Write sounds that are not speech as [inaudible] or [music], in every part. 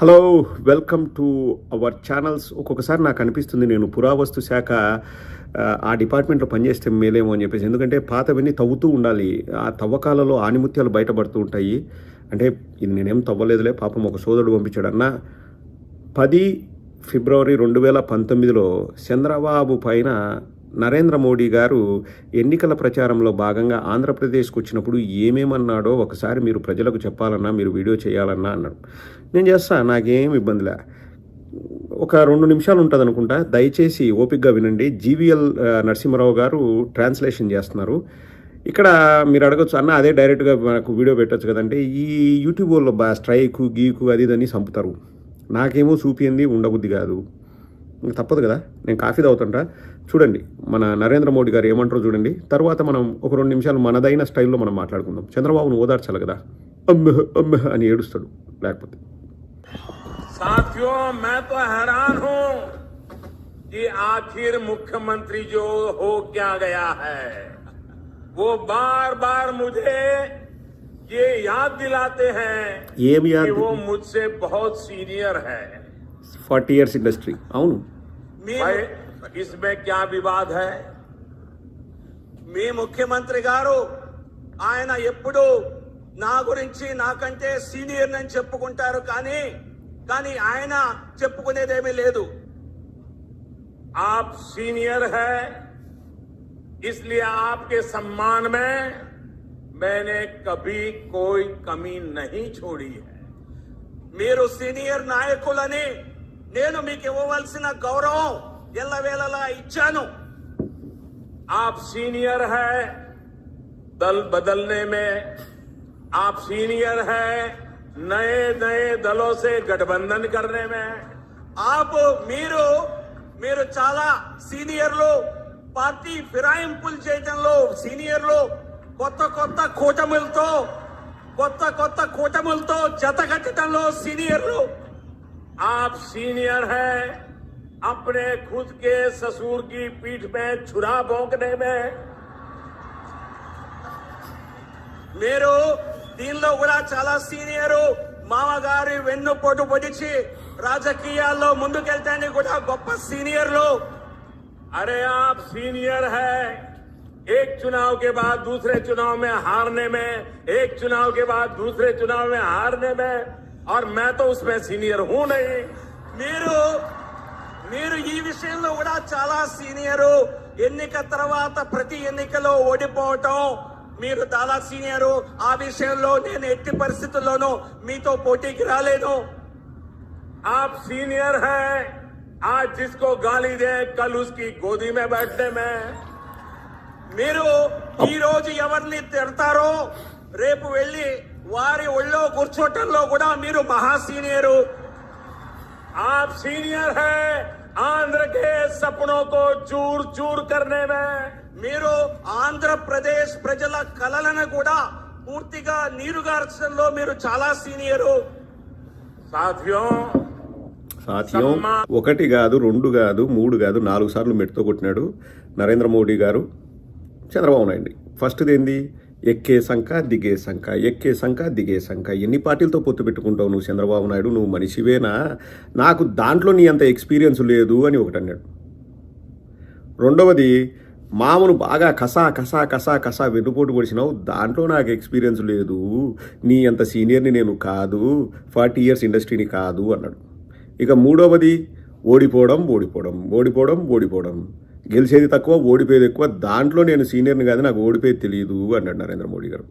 Hello welcome to our channels ఒక్కొక్కసారి నాకు అనిపిస్తుంది నేను పురావస్తు శాఖ ఆ డిపార్ట్మెంట్లో పనిచేస్తే మేలేమో అని చెప్పేసి ఎందుకంటే పాతవన్నీ తవ్వుతూ ఉండాలి ఆ తవ్వకాలలో ఆనిముత్యాలు బయటపడుతూ ఉంటాయి అంటే ఇది నేనేం తవ్వలేదులే పాపం ఒక సోదరుడు పంపించాడు అన్న పది ఫిబ్రవరి రెండు వేల పంతొమ్మిదిలో చంద్రబాబు పైన నరేంద్ర మోడీ గారు ఎన్నికల ప్రచారంలో భాగంగా ఆంధ్రప్రదేశ్కి వచ్చినప్పుడు ఏమేమన్నాడో ఒకసారి మీరు ప్రజలకు చెప్పాలన్నా మీరు వీడియో చేయాలన్నా అన్నాడు నేను చేస్తాను నాకేం ఇబ్బందిలే ఒక రెండు నిమిషాలు ఉంటుంది అనుకుంటా దయచేసి ఓపిక్గా వినండి జీవీఎల్ నరసింహరావు గారు ట్రాన్స్లేషన్ చేస్తున్నారు ఇక్కడ మీరు అడగచ్చు అన్న అదే డైరెక్ట్గా మనకు వీడియో పెట్టచ్చు కదంటే ఈ యూట్యూబ్లో బా స్ట్రైకు గీకు అది ఇదని చంపుతారు నాకేమో చూపింది ఉండబుద్ధి కాదు ఇంక తప్పదు కదా నేను కాఫీ తాగుతుంటా చూడండి మన నరేంద్ర మోడీ గారు ఏమంటారో చూడండి తర్వాత మనం ఒక రెండు నిమిషాలు మనదైన స్టైల్లో మనం మాట్లాడుకుందాం చంద్రబాబును ఓదార్చాలి కదా అమ్మ అమ్మ అని ఏడుస్తాడు లేకపోతే साथियों मैं तो हैरान हूं कि आखिर मुख्यमंत्री जो हो क्या गया है वो बार बार मुझे ये याद दिलाते हैं ఏం कि యాద్ वो मुझसे बहुत सीनियर है ఫార్టీ ఇయర్స్ ఇండస్ట్రీ అవును भाई इसमें क्या विवाद है మీ ముఖ్యమంత్రి గారు ఆయన ఎప్పుడు నా గురించి నాకంటే సీనియర్ అని చెప్పుకుంటారు కానీ కానీ ఆయన చెప్పుకునేదేమీ లేదు आप सीनियर है इसलिए आपके सम्मान में मैंने कभी कोई कमी नहीं छोड़ी है మీరు సీనియర్ నాయకులని నేను మీకు ఇవ్వవలసిన గౌరవం ఎల్లవేళలా ఇచ్చాను आप सीनियर है दल बदलने में आप सीनियर है नए नए दलों से गठबंधन करने में ఆపు మీరు మీరు చాలా సీనియర్లు పార్టీ ఫిరాయింపులు చేయడంలో సీనియర్లు కొత్త కొత్త కూటములతో కొత్త కొత్త కూటములతో జత కట్టడంలో సీనియర్లు आप सीनियर है अपने खुद के ससुर की पीठ में छुरा भोंकने में మీరు దీనిలో కూడా చాలా సీనియరు మామగారి వెన్ను పొటు పొడిచి రాజకీయాల్లో ముందుకెళ్తానికి కూడా గొప్ప సీనియర్లు अरे आप सीनियर है एक चुनाव के बाद दूसरे चुनाव में हारने में एक चुनाव के बाद दूसरे चुनाव में हारने में और मैं तो उसमें सीनियर हूं नहीं మీరు మీరు ఈ విషయంలో కూడా చాలా సీనియరు ఎన్నిక తర్వాత ప్రతి ఎన్నికలో ఓడిపోవటం మీరు చాలా సీనియరు ఆ విషయంలో నేను ఎట్టి పరిస్థితుల్లోనూ మీతో పోటీకి రాలేను आप सीनियर हैं आज जिसको गाली दे कल उसकी गोदी में बैठने में మీరు ఈ రోజు ఎవరిని తిడతారో రేపు వెళ్ళి వారి ఒళ్ళో కూర్చోటంలో కూడా మీరు మహా సీనియరు ఆప్ సీనియర్ హే ఆంధ్ర కే సపనో కో చూర్ చూర్ కర్నే మీరు ఆంధ్రప్రదేశ్ ప్రజల కలలను కూడా పూర్తిగా నీరుగార్చడంలో మీరు చాలా సీనియరు సాధ్యం సాధ్యం ఒకటి కాదు రెండు కాదు మూడు కాదు నాలుగు సార్లు మెట్టుతో కొట్టినాడు నరేంద్ర మోడీ గారు చంద్రబాబు నాయుడు ఫస్ట్ది ఏంది ఎక్కే దిగే ఎక్కే సంఖ దిగే శంక ఎన్ని పార్టీలతో పొత్తు పెట్టుకుంటావు నువ్వు చంద్రబాబు నాయుడు నువ్వు మనిషివేనా నాకు దాంట్లో నీ అంత ఎక్స్పీరియన్స్ లేదు అని ఒకటి అన్నాడు రెండవది మామను బాగా కసా కసా కసా కసా వెన్నుపోటు పొడిచినావు దాంట్లో నాకు ఎక్స్పీరియన్స్ లేదు నీ అంత సీనియర్ని నేను కాదు ఫార్టీ ఇయర్స్ ఇండస్ట్రీని కాదు అన్నాడు ఇక మూడవది ఓడిపోవడం ఓడిపోవడం ఓడిపోవడం ఓడిపోవడం గెలిచేది తక్కువ ఓడిపోయేది ఎక్కువ దాంట్లో నేను సీనియర్ని కాదు నాకు ఓడిపోయేది తెలియదు అన్నాడు నరేంద్ర మోడీ గారు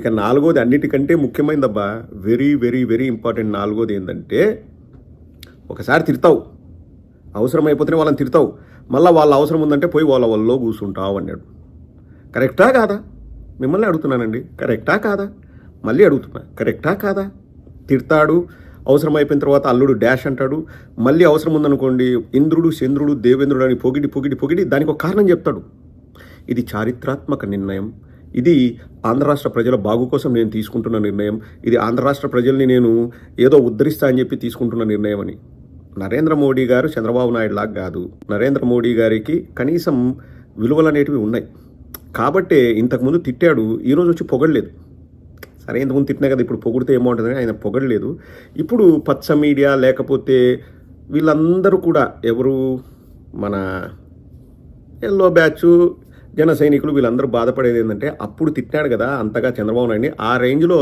ఇక నాలుగోది అన్నిటికంటే ముఖ్యమైనదబ్బా వెరీ వెరీ వెరీ ఇంపార్టెంట్ నాలుగోది ఏంటంటే ఒకసారి అవసరం అవసరమైపోతేనే వాళ్ళని తిడతావు మళ్ళీ వాళ్ళ అవసరం ఉందంటే పోయి వాళ్ళ వాళ్ళలో కూర్చుంటావు అన్నాడు కరెక్టా కాదా మిమ్మల్ని అడుగుతున్నానండి కరెక్టా కాదా మళ్ళీ అడుగుతున్నా కరెక్టా కాదా తిడతాడు అవసరం అయిపోయిన తర్వాత అల్లుడు డాష్ అంటాడు మళ్ళీ అవసరం ఉందనుకోండి ఇంద్రుడు చంద్రుడు దేవేంద్రుడు అని పొగిడి పొగిడి పొగిడి దానికి ఒక కారణం చెప్తాడు ఇది చారిత్రాత్మక నిర్ణయం ఇది ఆంధ్ర రాష్ట్ర ప్రజల బాగు కోసం నేను తీసుకుంటున్న నిర్ణయం ఇది ఆంధ్ర రాష్ట్ర ప్రజల్ని నేను ఏదో ఉద్ధరిస్తా అని చెప్పి తీసుకుంటున్న నిర్ణయం అని నరేంద్ర మోడీ గారు చంద్రబాబు నాయుడు లాగా కాదు నరేంద్ర మోడీ గారికి కనీసం విలువలు అనేటివి ఉన్నాయి కాబట్టే ఇంతకుముందు తిట్టాడు ఈరోజు వచ్చి పొగడలేదు సరే ఇంతకుముందు తిట్టినా కదా ఇప్పుడు పొగిడితే ఏమో ఉంటుంది ఆయన పొగడలేదు ఇప్పుడు పచ్చ మీడియా లేకపోతే వీళ్ళందరూ కూడా ఎవరు మన ఎల్లో బ్యాచ్ జన సైనికులు వీళ్ళందరూ బాధపడేది ఏంటంటే అప్పుడు తిట్టినాడు కదా అంతగా చంద్రబాబు నాయుడిని ఆ రేంజ్లో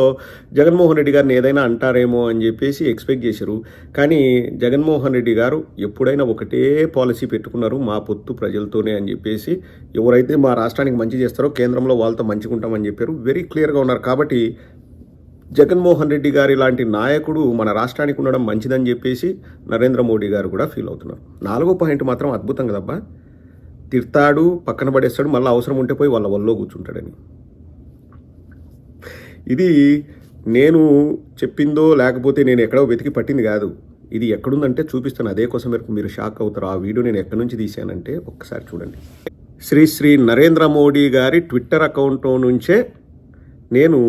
జగన్మోహన్ రెడ్డి గారిని ఏదైనా అంటారేమో అని చెప్పేసి ఎక్స్పెక్ట్ చేశారు కానీ జగన్మోహన్ రెడ్డి గారు ఎప్పుడైనా ఒకటే పాలసీ పెట్టుకున్నారు మా పొత్తు ప్రజలతోనే అని చెప్పేసి ఎవరైతే మా రాష్ట్రానికి మంచి చేస్తారో కేంద్రంలో వాళ్ళతో మంచిగా ఉంటామని చెప్పారు వెరీ క్లియర్గా ఉన్నారు కాబట్టి జగన్మోహన్ రెడ్డి గారి లాంటి నాయకుడు మన రాష్ట్రానికి ఉండడం మంచిదని చెప్పేసి నరేంద్ర మోడీ గారు కూడా ఫీల్ అవుతున్నారు నాలుగో పాయింట్ మాత్రం అద్భుతం కదబ్బా తిడతాడు పక్కన పడేస్తాడు మళ్ళీ అవసరం ఉంటే పోయి వాళ్ళ వల్ల కూర్చుంటాడని ఇది నేను చెప్పిందో లేకపోతే నేను ఎక్కడో వెతికి పట్టింది కాదు ఇది ఎక్కడుందంటే చూపిస్తాను అదే కోసం వరకు మీరు షాక్ అవుతారు ఆ వీడియో నేను ఎక్కడి నుంచి తీశానంటే ఒక్కసారి చూడండి శ్రీ శ్రీ నరేంద్ర మోడీ గారి ట్విట్టర్ అకౌంట్లో నుంచే నేను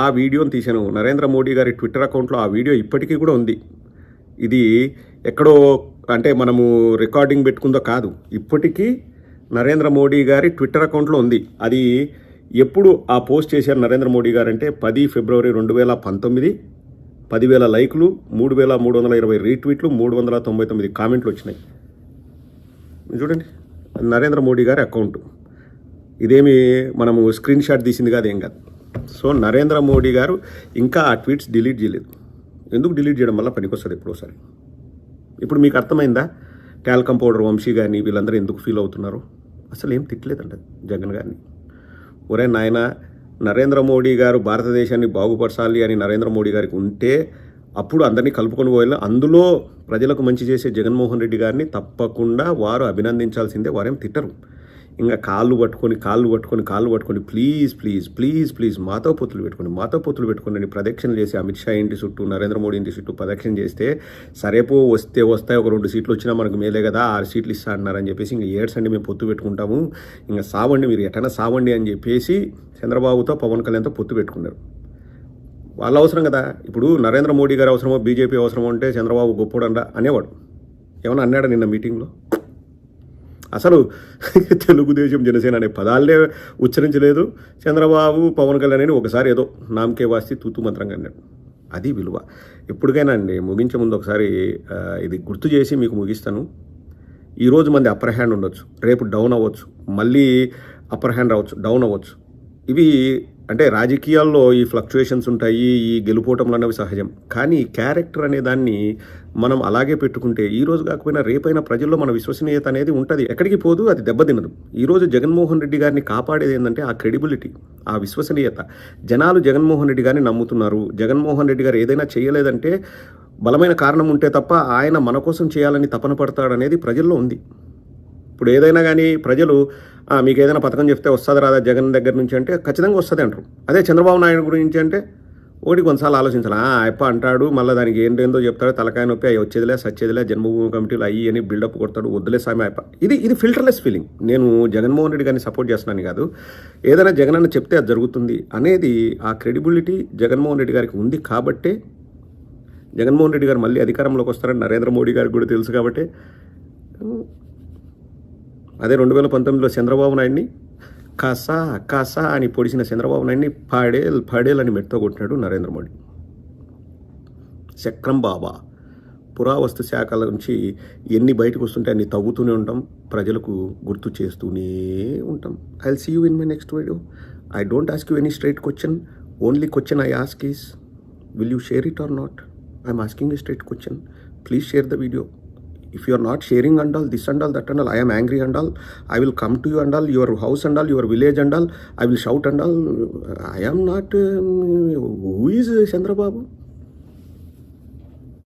ఆ వీడియోని తీశాను నరేంద్ర మోడీ గారి ట్విట్టర్ అకౌంట్లో ఆ వీడియో ఇప్పటికీ కూడా ఉంది ఇది ఎక్కడో అంటే మనము రికార్డింగ్ పెట్టుకుందో కాదు ఇప్పటికీ నరేంద్ర మోడీ గారి ట్విట్టర్ అకౌంట్లో ఉంది అది ఎప్పుడు ఆ పోస్ట్ చేశారు నరేంద్ర మోడీ గారు అంటే పది ఫిబ్రవరి రెండు వేల పంతొమ్మిది పదివేల లైకులు మూడు వేల మూడు వందల ఇరవై రీట్వీట్లు మూడు వందల తొంభై తొమ్మిది కామెంట్లు వచ్చినాయి చూడండి నరేంద్ర మోడీ గారి అకౌంట్ ఇదేమి మనము స్క్రీన్ షాట్ తీసింది కాదు ఏం కాదు సో నరేంద్ర మోడీ గారు ఇంకా ఆ ట్వీట్స్ డిలీట్ చేయలేదు ఎందుకు డిలీట్ చేయడం వల్ల పనికొస్తుంది ఎప్పుడోసారి ఇప్పుడు మీకు అర్థమైందా టాల్కం పౌడర్ వంశీ కానీ వీళ్ళందరూ ఎందుకు ఫీల్ అవుతున్నారు అసలు ఏం తిట్టలేదంట జగన్ గారిని ఒరే నాయన నరేంద్ర మోడీ గారు భారతదేశాన్ని బాగుపరచాలి అని నరేంద్ర మోడీ గారికి ఉంటే అప్పుడు అందరినీ కలుపుకొని పోయిన అందులో ప్రజలకు మంచి చేసే జగన్మోహన్ రెడ్డి గారిని తప్పకుండా వారు అభినందించాల్సిందే వారేం తిట్టరు ఇంకా కాళ్ళు పట్టుకొని కాళ్ళు పట్టుకొని కాళ్ళు పట్టుకొని ప్లీజ్ ప్లీజ్ ప్లీజ్ ప్లీజ్ మాతో పొత్తులు పెట్టుకోండి మాతో పొత్తులు పెట్టుకోండి ప్రదక్షిణ చేసి అమిత్ షా ఇంటి చుట్టూ నరేంద్ర మోడీ ఇంటి చుట్టూ ప్రదక్షిణ చేస్తే సరేపో వస్తే వస్తాయి ఒక రెండు సీట్లు వచ్చినా మనకు మేలే కదా ఆరు సీట్లు ఇస్తా అన్నారని చెప్పేసి ఇంకా ఏడ్సండి మేము పొత్తు పెట్టుకుంటాము ఇంకా సావండి మీరు ఎటైనా సావండి అని చెప్పేసి చంద్రబాబుతో పవన్ కళ్యాణ్తో పొత్తు పెట్టుకున్నారు వాళ్ళ అవసరం కదా ఇప్పుడు నరేంద్ర మోడీ గారు అవసరమో బీజేపీ అవసరమో అంటే చంద్రబాబు గొప్పడండా అనేవాడు ఏమన్నా అన్నాడు నిన్న మీటింగ్లో అసలు [laughs] తెలుగుదేశం జనసేన అనే పదాలనే ఉచ్చరించలేదు చంద్రబాబు పవన్ కళ్యాణ్ అని ఒకసారి ఏదో నామకే వాస్తి తూతు మంత్రంగా అన్నాడు అది విలువ ఎప్పటికైనా అండి ముగించే ముందు ఒకసారి ఇది గుర్తు చేసి మీకు ముగిస్తాను ఈరోజు మంది అప్పర్ హ్యాండ్ ఉండొచ్చు రేపు డౌన్ అవ్వచ్చు మళ్ళీ అప్పర్ హ్యాండ్ రావచ్చు డౌన్ అవ్వచ్చు ఇవి అంటే రాజకీయాల్లో ఈ ఫ్లక్చుయేషన్స్ ఉంటాయి ఈ గెలుపోవటం అనేవి సహజం కానీ క్యారెక్టర్ అనే దాన్ని మనం అలాగే పెట్టుకుంటే ఈ రోజు కాకపోయినా రేపైనా ప్రజల్లో మన విశ్వసనీయత అనేది ఉంటుంది ఎక్కడికి పోదు అది దెబ్బతినదు ఈరోజు జగన్మోహన్ రెడ్డి గారిని కాపాడేది ఏంటంటే ఆ క్రెడిబిలిటీ ఆ విశ్వసనీయత జనాలు జగన్మోహన్ రెడ్డి గారిని నమ్ముతున్నారు జగన్మోహన్ రెడ్డి గారు ఏదైనా చేయలేదంటే బలమైన కారణం ఉంటే తప్ప ఆయన మన కోసం చేయాలని తపన పడతాడనేది ప్రజల్లో ఉంది ఇప్పుడు ఏదైనా కానీ ప్రజలు మీకు ఏదైనా పథకం చెప్తే వస్తుంది రాదా జగన్ దగ్గర నుంచి అంటే ఖచ్చితంగా వస్తుంది అంటారు అదే చంద్రబాబు నాయుడు గురించి అంటే ఒకటి కొన్నిసార్లు ఆలోచించాలి అప్ప అంటాడు మళ్ళీ దానికి ఏంటేందో చెప్తాడు తలకాయ నొప్పి అవి వచ్చేదిలే సచ్చేదిలే జన్మభూమి కమిటీలు అయ్యి అని బిల్డప్ కొడతాడు వద్దులే సామె అప్ప ఇది ఇది ఫిల్టర్లెస్ ఫీలింగ్ నేను జగన్మోహన్ రెడ్డి గారిని సపోర్ట్ చేస్తున్నాను కాదు ఏదైనా జగన్ అన్న చెప్తే అది జరుగుతుంది అనేది ఆ క్రెడిబిలిటీ జగన్మోహన్ రెడ్డి గారికి ఉంది కాబట్టే జగన్మోహన్ రెడ్డి గారు మళ్ళీ అధికారంలోకి వస్తారని నరేంద్ర మోడీ గారికి కూడా తెలుసు కాబట్టి అదే రెండు వేల పంతొమ్మిదిలో చంద్రబాబు నాయుడిని కాసా కాసా అని పొడిచిన చంద్రబాబు నాయుడిని పాడేల్ పాడేల్ అని మెట్తో కొట్టినాడు నరేంద్ర మోడీ చక్రం బాబా పురావస్తు శాఖల నుంచి ఎన్ని బయటకు వస్తుంటే అన్ని తవ్వుతూనే ఉంటాం ప్రజలకు గుర్తు చేస్తూనే ఉంటాం I see you in my next video I don't ask you any straight question only question I ask is will you share it or not I'm asking a straight question please share the video If you are not sharing and all, this and all, I am angry and all, I will come to you and all, your house and all, your village and all, I will shout and all, I am not, um, who is Chandra Babu?